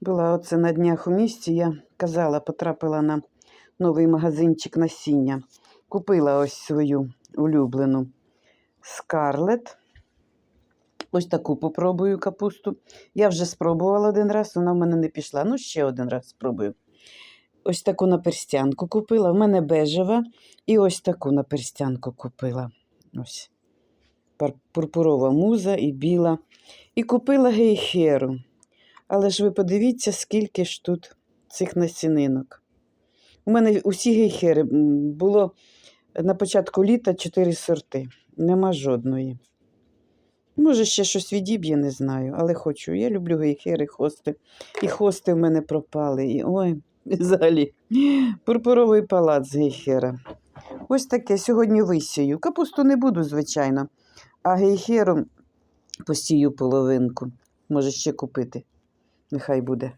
Була оце на днях у місті, я казала, потрапила на новий магазинчик насіння. Купила ось свою улюблену скарлет. Ось таку попробую капусту. Я вже спробувала один раз, вона в мене не пішла. Ну, ще один раз спробую. Ось таку наперстянку купила. В мене бежева. І ось таку наперстянку купила. Ось. Пурпурова муза і біла. І купила гейхеру. Але ж ви подивіться, скільки ж тут цих насінинок. У мене усі гейхери було на початку літа чотири сорти. Нема жодної. Може, ще щось відіб'є, не знаю, але хочу. Я люблю гейхери, хости. І хости в мене пропали. І, ой, взагалі. Пурпуровий палац гейхера. Ось таке сьогодні висію. Капусту не буду, звичайно, а гейхеру посію половинку. Може ще купити. Нехай буде.